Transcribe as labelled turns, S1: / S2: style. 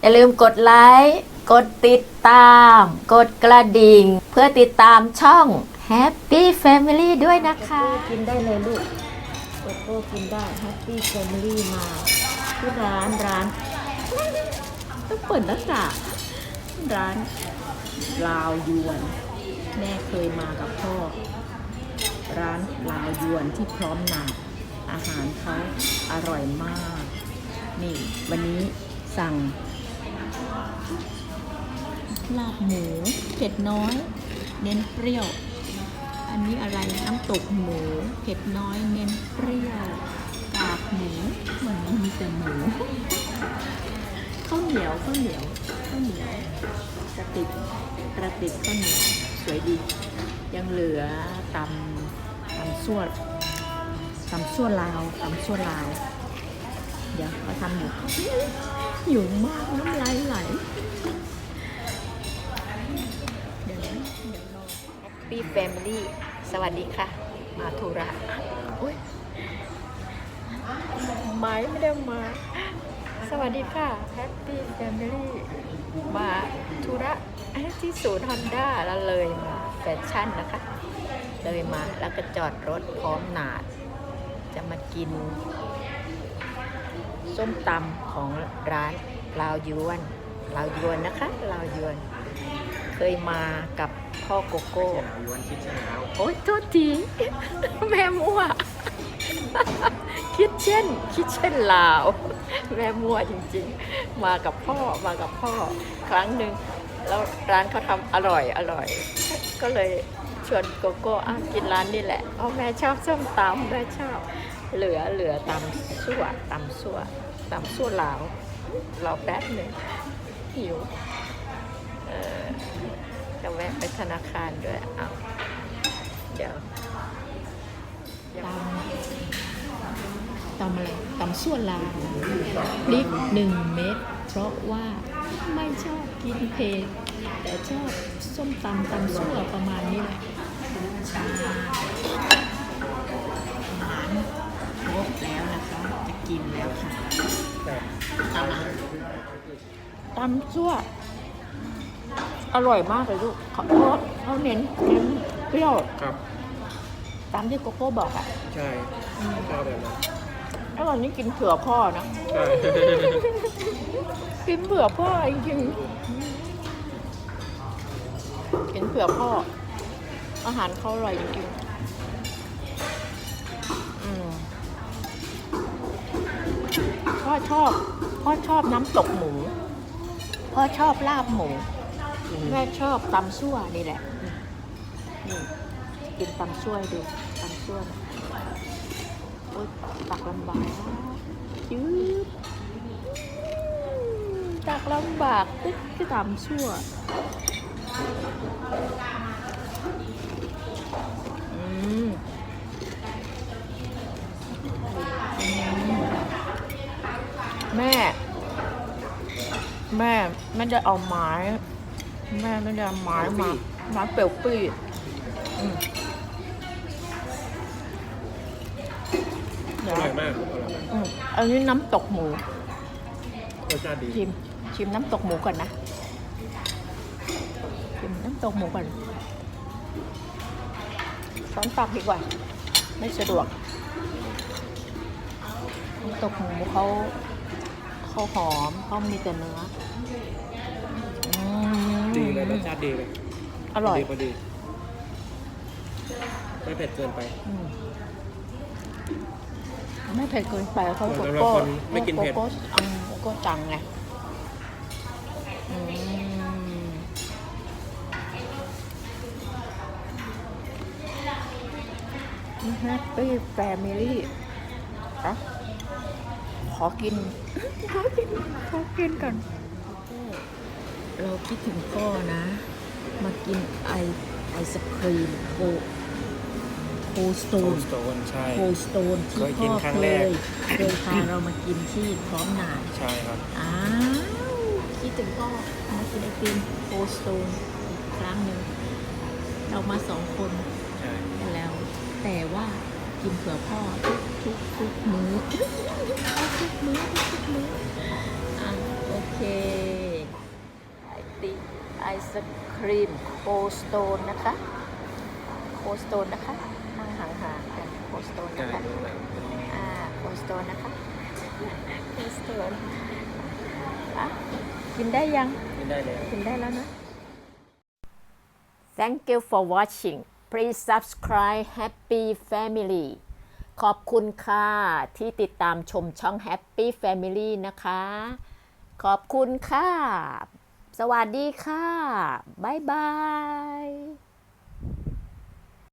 S1: อย่าลืมกดไลค์กดติดตาม กดกระดิ่ง เพื่อติดตามช่อง Happy Family ด้วยนะคะ
S2: กินได้เลยลูกโกโก้กินได้แฮปปี้แฟมิลี่มาที่ร้านร้านต้องเปิดหน้าต่ร้านลาวยวน แม่เคยมากับพ่อ ร้านลาวยวนที่พร้อมหนาอาหารเขาอร่อยมาก นี่วันนี้สั่ง ลาบหมูเผ็ดน้อย เน้นเปรี้ยว อันนี้อะไรน้ำตกหมูเผ็ดน้อย เน้นเปรี้ยวกากหมูมันมีแต่หมูข้าวเหนียวข้าวเหนียวข้าวเหนียวกระติกกระติกข้าวเหนียวสวยดี ยังเหลือตำตำซั่วตำซั่วลาวตำซั่วลาว เดี๋ยวเขาทำอยู่ หิวมากน้ำลายไหลเดี๋ยวนะเดี๋ยวรอ
S1: Happy Family สวัสดีค่ะ มาธุระอุ๊ยไม้ไม่ได้มา สวัสดีค่ะ Happy Family มาธุระที่ศูนย์ฮอนด้าแล้วเลยมาแฟชั่นนะคะ เลยมาแล้วก็จอดรถพร้อมหนาด จะมากิน ส้มตำของร้านลาวยวนลาวยวนนะคะลาวยวน เคยมากับพ่อโกโก้โอ๊ยโทษทีแม่มั่วคิดเช่นคิดเช่นลาว แม่มั่วจริงๆ มากับพ่อมากับพ่อครั้งหนึ่งแล้วร้านเขาทำอร่อยอร่อย ก็เลยชวนโกโก้อะกินร้านนี่แหละเพราะแม่ชอบส้มตำแม่ชอบ เหลือเหลือตำซั่วตำซั่วตำซั่วลาวรอแป๊บหนึ่งหิวเออจะแวะไปธนาคารด้วยเอาเดี๋ยว
S2: ตำตำอะไรตำส่วนลาวพริกหนึ่งเม็ดเพราะว่าไม่ชอบกินเผ็ดแต่ชอบส้มตำตำสั่วประมาณนี้แหละอาหาร รบแล้วนะคะ จะกินแล้วค่ะตำอะไรตำสั่วอร่อยมากเลยลูกเขาเขาเขาเน้นเน้นเปรี้ยว
S3: ครับ
S2: ตามที่โกโก้บอกอะ
S3: ใช่ชอบแบบนั้น
S2: แล้วตอนนี้กินเผื่อพ่อนะ
S3: ใช่
S2: กินเผื่อพ่อจริงๆกินเผื่อพ่อ อาหารเขาอร่อยจริงๆ พ่อชอบ พ่อชอบน้ำตกหมู พ่อชอบลาบหมู แม่ชอบตำซั่วนี่แหละนี่กินตำซั่วให้ดูตำซั่วนะโอ๊ยตักลำบากจืดตักลำบากตึ๊กก็ตำซั่วอืมแม่ แม่ไม่ได้เอาไม้ แม่ไม่ได้เอาไม้มาไม้เปลวปีดอืม
S3: อร่อยมากอร่อยมาก
S2: อืมอันนี้น้ำตกหมู
S3: รสชาติดี
S2: ชิมชิมน้ำตกหมูก่อนนะชิมน้ำตกหมูก่อนช้อนตักดีกว่า ไม่สะดวกน้ำตกหมูเขาเขาหอมเขามีแต่เนื้ออืม
S3: ดีเลยรสชาติดีเลย
S2: อร่อย
S3: ดีพอดี ไม่เผ็ดเกินไป
S2: อืมไม่เผ็ดเกินไปเขา
S3: เห
S2: โก
S3: มือนสำหรับ
S2: โก้
S3: คนไม่กินเผ็ด
S2: โกโก้อืมโกโก้จังไงอืมแฮปปี้แฟมิลี่อะขอกิน ขอกินขอกินกัน เราคิดถึงพ่อนะ มากินไอไอศครีมโคโคสโต
S3: โคน
S2: น
S3: สโตนใช่
S2: โคสโตนที่
S3: เคยกิ
S2: พ่
S3: น
S2: อ
S3: ครั้ง
S2: เค
S3: แรก
S2: ยเคยพาเรามากินที่พร้อมหนาน
S3: ใช่ครับ
S2: อ้าวคิดถึงพ่อมากินไอติมโคสโตนอีกครั้งหนึ่งเรามาสองคน
S3: ใช่
S2: แล้วแต่ว่ากินเผื่อพ่อทุกทุก ศครีมโคสโตนนะคะโคสโตนนะคะนั่งห่างๆกันโคสโตน
S3: ใช่
S2: นะคะ
S3: ดูหนัง
S2: อ่าโคสโตนนะคะโคสโตนอะกินได้ยัง
S3: ไม่ได้แล้ว
S2: กินได้แล้วนะ Thank you for watching please subscribe Happy Family ขอบคุณค่ะ ที่ติดตามชมช่อง Happy Family นะคะ ขอบคุณค่ะ สวัสดีค่ะ บ๊ายบาย